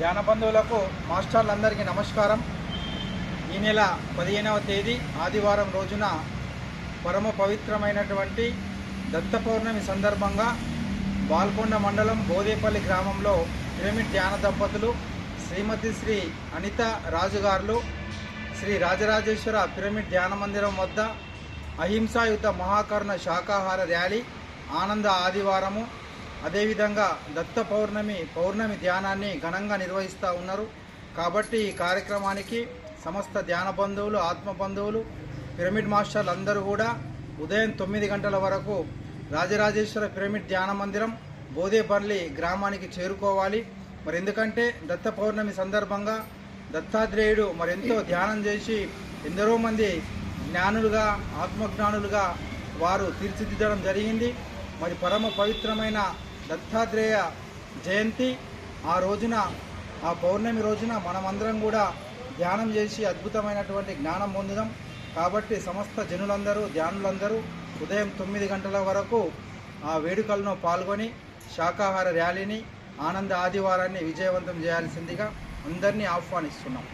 జనబంధువులకు మాస్టర్లందరికీ నమస్కారం. ఈ నెల పదిహేనవ తేదీ ఆదివారం రోజున పరమ పవిత్రమైనటువంటి దత్త పౌర్ణమి సందర్భంగా బాల్కొండ మండలం బోదేపల్లి గ్రామంలో పిరమిడ్ ధ్యాన దంపతులు శ్రీమతి శ్రీ అనిత రాజుగారులు శ్రీ రాజరాజేశ్వర పిరమిడ్ ధ్యాన మందిరం వద్ద అహింసాయుత మహాకరుణ శాకాహార ర్యాలీ ఆనంద ఆదివారము అదేవిధంగా దత్త పౌర్ణమి పౌర్ణమి ధ్యానాన్ని ఘనంగా నిర్వహిస్తూ ఉన్నారు. కాబట్టి ఈ కార్యక్రమానికి సమస్త ధ్యాన బంధువులు ఆత్మ బంధువులు పిరమిడ్ మాస్టర్లు అందరూ కూడా ఉదయం తొమ్మిది గంటల వరకు రాజరాజేశ్వర పిరమిడ్ ధ్యాన మందిరం బోదేపల్లి గ్రామానికి చేరుకోవాలి. మరి ఎందుకంటే దత్త పౌర్ణమి సందర్భంగా దత్తాత్రేయుడు మరెంతో ధ్యానం చేసి ఎందరో మంది జ్ఞానులుగా ఆత్మజ్ఞానులుగా వారు తీర్చిదిద్దడం జరిగింది. మరి పరమ పవిత్రమైన దత్తాత్రేయ జయంతి ఆ రోజున ఆ పౌర్ణమి రోజున మనమందరం కూడా ధ్యానం చేసి అద్భుతమైనటువంటి జ్ఞానం పొందుదాం. కాబట్టి సమస్త జనులందరూ ధ్యానులందరూ ఉదయం తొమ్మిది గంటల వరకు ఆ వేడుకలను పాల్గొని శాకాహార ర్యాలీని ఆనంద ఆదివారాన్ని విజయవంతం చేయాల్సిందిగా అందరినీ ఆహ్వానిస్తున్నాం.